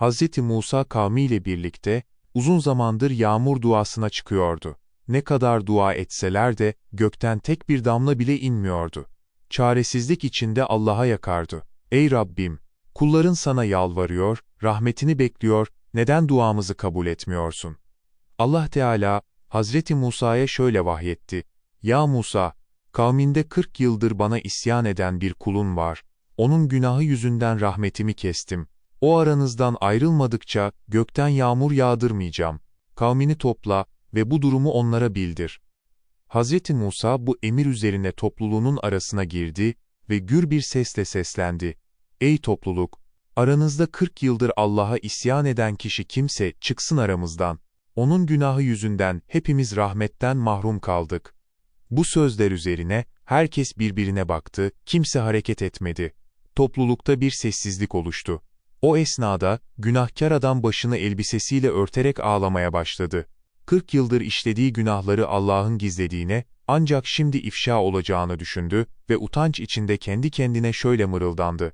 Hz. Musa kavmiyle birlikte, uzun zamandır yağmur duasına çıkıyordu. Ne kadar dua etseler de, gökten tek bir damla bile inmiyordu. Çaresizlik içinde Allah'a yakardı. Ey Rabbim! Kulların sana yalvarıyor, rahmetini bekliyor, neden duamızı kabul etmiyorsun? Allah Teala, Hazreti Musa'ya şöyle vahyetti. Ya Musa, kavminde 40 yıldır bana isyan eden bir kulun var. Onun günahı yüzünden rahmetimi kestim. O aranızdan ayrılmadıkça gökten yağmur yağdırmayacağım. Kavmini topla ve bu durumu onlara bildir. Hazreti Musa bu emir üzerine topluluğunun arasına girdi ve gür bir sesle seslendi. Ey topluluk! Aranızda 40 yıldır Allah'a isyan eden kişi kimse çıksın aramızdan. Onun günahı yüzünden hepimiz rahmetten mahrum kaldık. Bu sözler üzerine herkes birbirine baktı, kimse hareket etmedi. Toplulukta bir sessizlik oluştu. O esnada günahkar adam başını elbisesiyle örterek ağlamaya başladı. 40 yıldır işlediği günahları Allah'ın gizlediğine, ancak şimdi ifşa olacağını düşündü ve utanç içinde kendi kendine şöyle mırıldandı.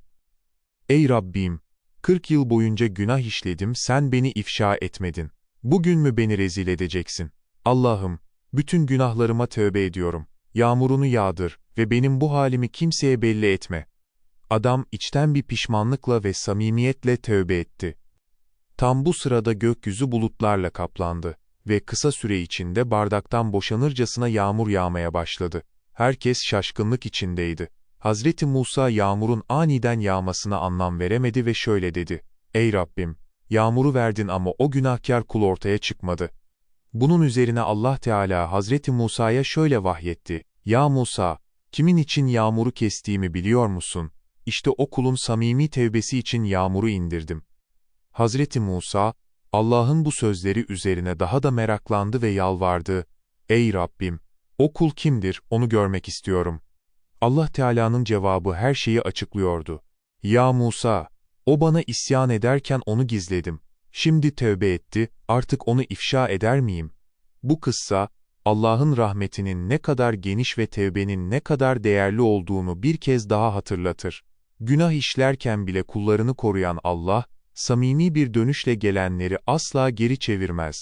Ey Rabbim! 40 yıl boyunca günah işledim, sen beni ifşa etmedin. Bugün mü beni rezil edeceksin? Allah'ım, bütün günahlarıma tövbe ediyorum. Yağmurunu yağdır ve benim bu halimi kimseye belli etme. Adam içten bir pişmanlıkla ve samimiyetle tövbe etti. Tam bu sırada gökyüzü bulutlarla kaplandı ve kısa süre içinde bardaktan boşanırcasına yağmur yağmaya başladı. Herkes şaşkınlık içindeydi. Hazreti Musa yağmurun aniden yağmasına anlam veremedi ve şöyle dedi. Ey Rabbim! Yağmuru verdin ama o günahkar kul ortaya çıkmadı. Bunun üzerine Allah Teala Hazreti Musa'ya şöyle vahyetti. Ya Musa! Kimin için yağmuru kestiğimi biliyor musun? İşte o kulun samimi tevbesi için yağmuru indirdim. Hazreti Musa, Allah'ın bu sözleri üzerine daha da meraklandı ve yalvardı. Ey Rabbim! O kul kimdir, onu görmek istiyorum. Allah Teala'nın cevabı her şeyi açıklıyordu. Ya Musa! O bana isyan ederken onu gizledim. Şimdi tövbe etti, artık onu ifşa eder miyim? Bu kıssa, Allah'ın rahmetinin ne kadar geniş ve tevbenin ne kadar değerli olduğunu bir kez daha hatırlatır. Günah işlerken bile kullarını koruyan Allah, samimi bir dönüşle gelenleri asla geri çevirmez.